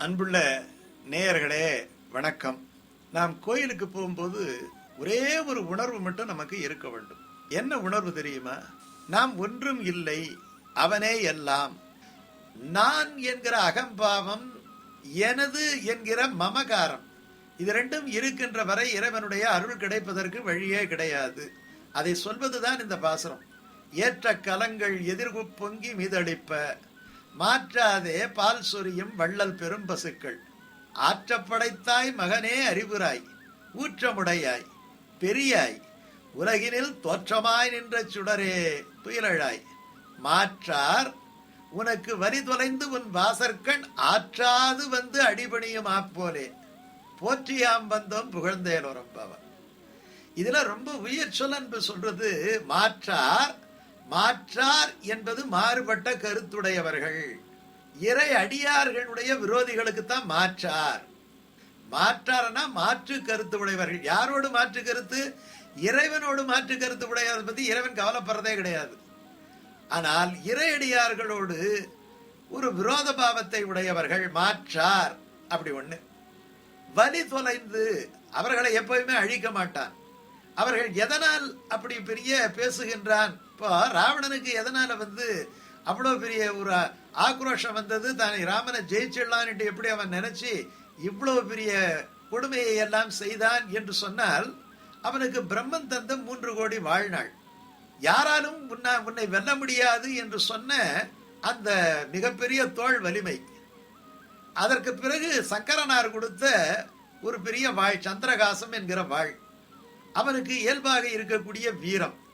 அன்புள்ள நேயர்களே வணக்கம். நாம் கோயிலுக்கு போகும்போது ஒரே ஒரு உணர்வு மட்டும் நமக்கு இருக்க வேண்டும். என்ன உணர்வு தெரியுமா? நாம் ஒன்றும் இல்லை அவனே எல்லாம். நான் என்கிற அகம்பாவம் எனது என்கிற மமகாரம். இது ரெண்டும் இருக்கின்ற வரை இறைவனுடைய அருள் கிடைப்பதற்கு வழியே கிடையாது. அதை சொல்வதுதான் இந்த பாசனம் ஏற்ற கலங்கள் எதிர்கு பொங்கி மீதளிப்ப மாற்றாதே பால் சொரியும் வள்ளல் பெரும் பசுக்கள். ஆற்றப்படைத்தாய் மகனே அறிவுராய் ஊற்றமுடையாய் பெரியாய் உலகினில் தோற்றமாய் நின்ற சுடரே துயிலழாய். மாற்றார் உனக்கு வரி தொலைந்து உன் வாசற்கண் ஆற்றாது வந்து அடிபணியும் ஆப்போலே போற்றியாம் வந்தோம் புகழ்ந்தேன் உரம்பவன் இதுல ரொம்ப உயிர் சொல் என்று சொல்றது மாற்றார் மாற்றார் என்பது மாறுபட்ட கருத்துடையவர்கள். இறை அடியார்களுடைய விரோதிகளுக்குத்தான் மாற்றார். மாற்றார்னா மாற்று கருத்து உடையவர்கள் யாரோடு மாற்று கருத்து? இறைவனோடு மாற்று கருத்து உடையதை பத்தி இறைவன் கவலைப்படுறதே கிடையாது. ஆனால் இறையடியார்களோடு ஒரு விரோத பாவத்தை உடையவர்கள் மாற்றார். அப்படி ஒண்ணு. வலி தொலைந்து அவர்களை எப்பவுமே அழிக்க மாட்டான் அவர்கள் எதனால் அப்படி பெரிய பேசுகின்றான்? இப்போ ராவணனுக்கு எதனால வந்து அவ்வளோ பெரிய ஒரு ஆக்ரோஷம் வந்தது? தானே ராமனை ஜெயிச்சிடலான்ட்டு எப்படி அவன் நினைச்சு இவ்வளோ பெரிய கொடுமையை எல்லாம் செய்தான் என்று சொன்னால் அவனுக்கு பிரம்மன் தந்த மூன்று கோடி வாழ்நாள். யாராலும் உன்னை உன்னை வெல்ல முடியாது என்று சொன்ன அந்த மிகப்பெரிய தோல் வலிமை. அதற்கு பிறகு சங்கரனார் கொடுத்த ஒரு பெரிய வாழ் சந்திரகாசம் என்கிற வாழ். அவனுக்கு இயல்பாக இருக்கக்கூடிய வீரம்.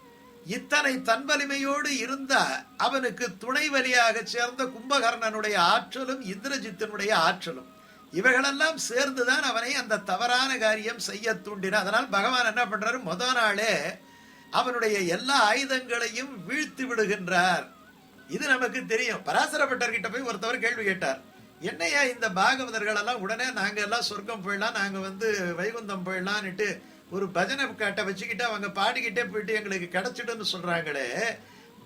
இத்தனை தன்வலிமையோடு இருந்த அவனுக்கு துணை வழியாக சேர்ந்த கும்பகர்ணனுடைய ஆற்றலும் இந்திரஜித்தனுடைய ஆற்றலும். இவைகளெல்லாம் சேர்ந்துதான் அவனை அந்த தவறான காரியம் செய்ய தூண்டின. அதனால் பகவான் என்ன பண்றாரு? முத நாளே அவனுடைய எல்லா ஆயுதங்களையும் வீழ்த்தி விடுகின்றார். இது நமக்கு தெரியும். பராசரப்பட்டர்கிட்ட போய் ஒருத்தவர் கேள்வி கேட்டார். என்னையா இந்த பாகவதர்கள் எல்லாம் உடனே நாங்க எல்லாம் சொர்க்கம் போயிடலாம் நாங்க வந்து வைகுந்தம் போயிடலான்னுட்டு ஒரு பஜனை கட்டை வச்சுக்கிட்டு அவங்க பாடிக்கிட்டே போயிட்டு எங்களுக்கு கிடைச்சிடுன்னு சொல்றாங்களே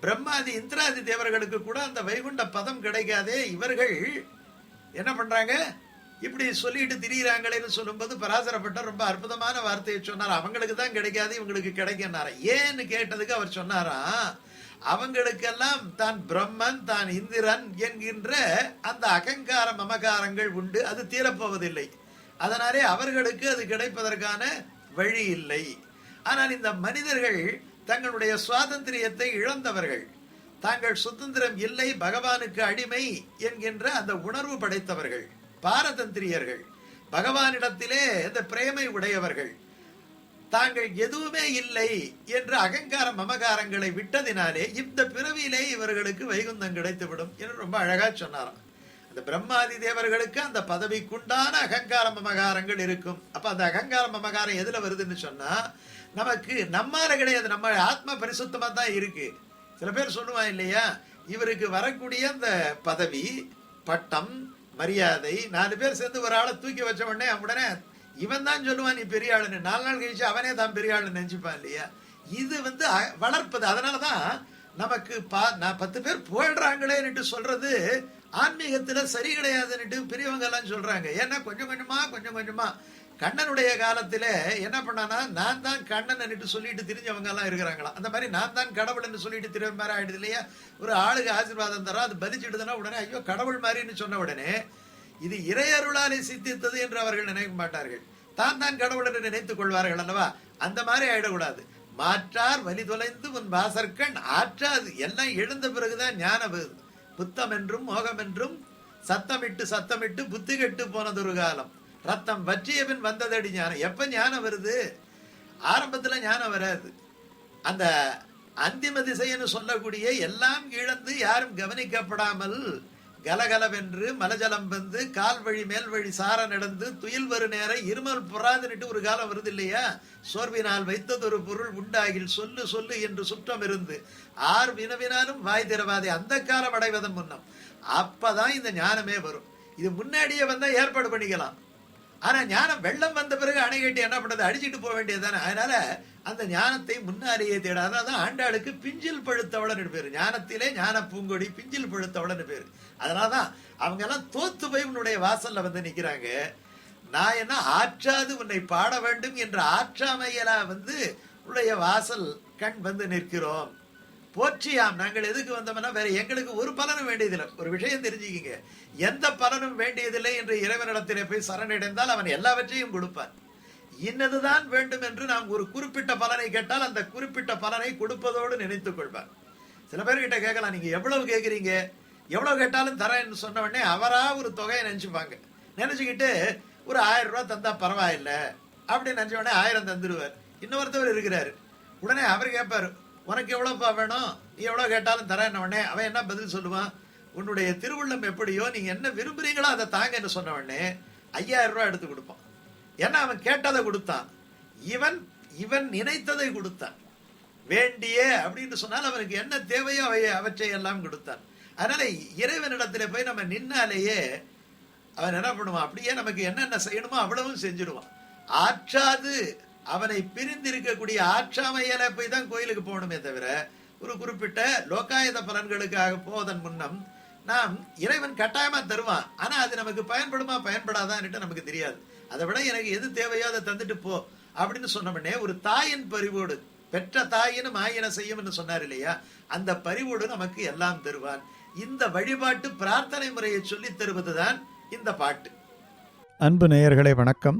பிரம்மாதி இந்திராதி தேவர்களுக்கு கூட அந்த வைகுண்ட பதம் கிடைக்காதே இவர்கள் என்ன பண்றாங்க? இப்படி சொல்லிட்டு திரியிறாங்களேன்னு சொல்லும்போது பராசரப்பட்ட ரொம்ப அற்புதமான வார்த்தையை சொன்னார். அவங்களுக்கு தான் கிடைக்காது இவங்களுக்கு கிடைக்கின்றார ஏன்னு கேட்டதுக்கு அவர் சொன்னாராம் அவங்களுக்கெல்லாம் தான் பிரம்மன் தான் இந்திரன் என்கின்ற அந்த அகங்கார மமகாரங்கள் உண்டு. அது தீரப்போவதில்லை. அதனாலே அவர்களுக்கு அது கிடைப்பதற்கான வழி இல்லை. ஆனால் இந்த மனிதர்கள் தங்களுடைய சுவாதந்திரியத்தை இழந்தவர்கள். தாங்கள் சுதந்திரம் இல்லை பகவானுக்கு அடிமை என்கின்ற அந்த உணர்வு படைத்தவர்கள் பாரதந்திரியர்கள். பகவானிடத்திலே இந்த பிரேமை உடையவர்கள். தாங்கள் எதுவுமே இல்லை என்ற அகங்கார மமகாரங்களை விட்டதினாலே இந்த பிறவியிலே இவர்களுக்கு வைகுந்தம் கிடைத்துவிடும் என்று ரொம்ப அழகா சொன்னாராம். அந்த பிரம்மாதி தேவர்களுக்கு அந்த பதவிக்குண்டான அகங்கார மமகாரங்கள் இருக்கும். அப்ப அந்த அகங்கார மமகாரம் எதுல வருதுன்னு சொன்னா நமக்கு நம்மால கிடையாது நம்ம ஆத்ம பரிசுத்தமா தான் இருக்கு. சில பேர் சொல்லுவான் இல்லையா இவருக்கு வரக்கூடிய அந்த பதவி பட்டம் மரியாதை நாலு பேர் சேர்ந்து ஒரு ஆளை தூக்கி வச்ச உடனே உடனே இவன் தான் சொல்லுவான் நீ பெரிய ஆளுன்னு. நாலு நாள் கழிச்சு அவனே தான் பெரிய ஆளுன்னு நினைச்சுப்பான் இல்லையா? இது வந்து வளர்ப்பது. அதனாலதான் நமக்கு பா நான் பத்து பேர் போயிடுறாங்களேன்னுட்டு சொல்றது ஆன்மீகத்தில் சரி கிடையாதுன்னுட்டு பெரியவங்க எல்லாம் சொல்றாங்க. ஏன்னா கொஞ்சம் கொஞ்சமா கொஞ்சம் கொஞ்சமா. கண்ணனுடைய காலத்தில் என்ன பண்ணானா நான் தான் கண்ணன்னுட்டு சொல்லிட்டு திரிஞ்சவங்க எல்லாம் இருக்கிறாங்களா அந்த மாதிரி நான் தான் கடவுள்னு சொல்லிட்டு திரிய மாதிரி ஆயிடுது இல்லையா? ஒரு ஆளுக்கு ஆசீர்வாதம் தரோம் அது பதிச்சிடுதுன்னா உடனே ஐயோ கடவுள் மாதிரின்னு சொன்ன உடனே இது இறையருளாலே சித்தித்தது என்று அவர்கள் நினைக்க மாட்டார்கள். தான் தான் கடவுள் என்று நினைத்துக் கொள்வார்கள் அல்லவா? அந்த மாதிரி ஆயிடக்கூடாது. மாற்றார் வலி தொலைந்து உன் வாசற்கண் ஆற்றாது. எல்லாம் எழுந்த பிறகுதான் ஞானம் வருது. புத்தம் என்றும் மோகம் என்றும் சத்தமிட்டு சத்தமிட்டு புத்தி கெட்டு போனதொரு காலம். ரத்தம் வற்றிய பின் வந்ததடி ஞானம். எப்ப ஞானம் வருது? ஆரம்பத்துல ஞானம் வராது. அந்த அந்திம திசைன்னு சொல்லக்கூடிய எல்லாம் இழந்து யாரும் கவனிக்கப்படாமல் கலகலவென்று மலஜலம் வந்து கால் வழி மேல் வழி சார நடந்து துயில் வரு நேரம் இருமல் புறாதுன்னுட்டு ஒரு காலம் வருது இல்லையா? சோர்வினால் வைத்ததொரு பொருள் உண்டாகில் சொல்லு சொல்லு என்று சுற்றம் இருந்து ஆர் வினவினாலும் வாய் திறவாதே. அந்த காலம் அடைவதன் முன்னம். அப்பதான் இந்த ஞானமே வரும். இது முன்னாடியே வந்தால் ஏற்பாடு பண்ணிக்கலாம். ஆனா ஞானம் வெள்ளம் வந்த பிறகு அணை கட்டி என்ன பண்றது? அடிச்சுட்டு போக வேண்டியது தானே அதனால அந்த ஞானத்தை முன்னாலேயே தேடாத ஆண்டாளுக்கு பிஞ்சில் பழுத்தவளன்னு பேரு. ஞானத்திலே ஞான பூங்கொடி பிஞ்சில் பழுத்தவளன்னு பேரு. அதனாலதான் அவங்க எல்லாம் தோத்து போய் உன்னுடைய வாசல்ல வந்து நிக்கிறாங்க. நான் என்ன ஆற்றாது உன்னை பாட வேண்டும் என்ற ஆற்றாமையலா வந்து உன்னுடைய வாசல் கண் வந்து நிற்கிறோம். போற்றியாம். நாங்கள் எதுக்கு வந்தோம்னா வேற எங்களுக்கு ஒரு பலனும் வேண்டியதில்லை. ஒரு விஷயம் தெரிஞ்சுக்கிங்க. எந்த பலனும் வேண்டியதில்லை என்று இறைவனிடத்திலே போய் சரணடைந்தால் அவன் எல்லாவற்றையும் கொடுப்பான். இன்னதுதான் வேண்டும் என்று நாம் ஒரு குறிப்பிட்ட பலனை கேட்டால் அந்த குறிப்பிட்ட பலனை கொடுப்பதோடு நினைத்துக் கொள்வான். சில பேர்கிட்ட கேட்கலாம் நீங்க எவ்வளவு கேட்குறீங்க எவ்வளவு கேட்டாலும் தரேன்னு சொன்ன உடனே அவரா ஒரு தொகையை நினைச்சுப்பாங்க. நினைச்சுக்கிட்டு ஒரு ஆயிரம் ரூபா தந்தா பரவாயில்ல. அப்படின்னு நினைச்ச உடனே ஆயிரம் தந்துடுவார் இன்னொருத்தவர் இருக்கிறாரு. உடனே அவர் கேட்பாரு உனக்கு எவ்வளோப்பா வேணும்? நீ எவ்வளோ கேட்டாலும் தரேன் உடனே. அவன் என்ன பதில் சொல்லுவான்? உன்னுடைய திருவுள்ளம் எப்படியோ நீங்கள் என்ன விரும்புகிறீங்களோ அதை தாங்கன்னு சொன்ன உடனே ஐயாயிரம் ரூபா எடுத்து கொடுப்பான். ஏன்னா அவன் கேட்டதை கொடுத்தான். இவன் இவன் நினைத்ததை கொடுத்தான். வேண்டிய அப்படின்னு சொன்னால் அவனுக்கு என்ன தேவையோ அவை அவற்றை எல்லாம் கொடுத்தான். அதனால இறைவனிடத்துல போய் நம்ம நின்னாலேயே அவன் என்ன பண்ணுவான்? அப்படியே நமக்கு என்னென்ன செய்யணுமோ அவ்வளவும் செஞ்சிடுவான். ஆற்றாது. அவனை பிரிந்திருக்கக்கூடிய ஆற்றாமையில போய் தான் கோயிலுக்கு போகணுமே தவிர ஒரு குறிப்பிட்ட லோக்காயுத பலன்களுக்காக போவதன் முன்னம் நாம் இறைவன் கட்டாயமா தருவான். ஆனா அது நமக்கு பயன்படுமா பயன்படாதான்னுட்டு நமக்கு தெரியாது. அதை விட எனக்கு எது தேவையோ அதை தந்துட்டு போ அப்படின்னு சொன்னோம்னே ஒரு தாயின் பரிவோடு பெற்ற தாயினும் ஆயின செய்யும்னு சொன்னார் இல்லையா? அந்த பரிவோடு நமக்கு எல்லாம் தருவான். இந்த வழிபாட்டு பிரார்த்தனை முறையை சொல்லித் தருவதுதான் இந்த பாட்டு. அன்பு நேயர்களே வணக்கம்.